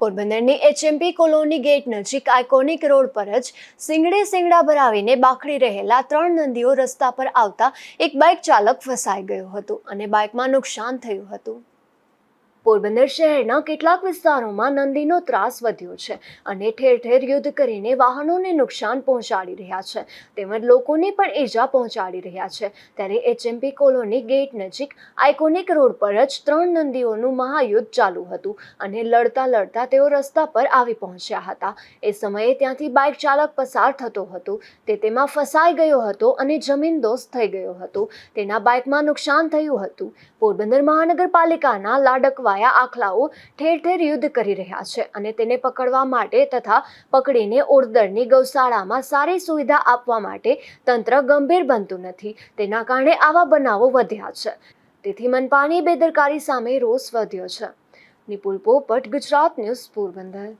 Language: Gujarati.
પોરબંદરની એચએમપી કોલોની ગેટ નજીક આઇકોનિક રોડ પર જ સિંગડે સિંગડા ભરાવીને બાખડી રહેલા ત્રણ નંદીઓ રસ્તા પર આવતા એક બાઇક ચાલક ફસાઈ ગયો હતો અને બાઇકમાં નુકસાન થયું હતું. પોરબંદર શહેરના કેટલાક વિસ્તારોમાં નંદીનો ત્રાસ વધ્યો છે અને ઠેર ઠેર યુદ્ધ કરીને વાહનોને નુકસાન પહોંચાડી રહ્યા છે. તેમજ લોકોને પણ ઈજા પહોંચાડી રહ્યા છે. ત્યારે એચએમપી કોલોની ગેટ નજીક આઇકોનિક રોડ પર જ ત્રણ નંદીઓનું મહાયુદ્ધ ચાલુ હતું અને લડતા લડતા તેઓ રસ્તા પર આવી પહોંચ્યા હતા. એ સમયે ત્યાંથી બાઇક ચાલક પસાર થતો હતો. તે તેમાં ફસાઈ ગયો હતો અને જમીન દોસ્ત થઈ ગયો હતો. તેના બાઇકમાં નુકસાન થયું હતું. પોરબંદર મહાનગરપાલિકાના લાડકવાયા આખલાઓ ઠેર ઠેર યુદ્ધ કરી રહ્યા છે અને તેને પકડવા માટે તથા પકડીને ઓરદરની ગૌશાળામાં સારી સુવિધા આપવા માટે તંત્ર ગંભીર બનતું નથી. તેના કારણે આવા બનાવો વધ્યા છે. તેથી મનપાની બેદરકારી સામે રોષ વધ્યો છે. નિપુલ પોપટ, ગુજરાત ન્યૂઝ પોરબંદર.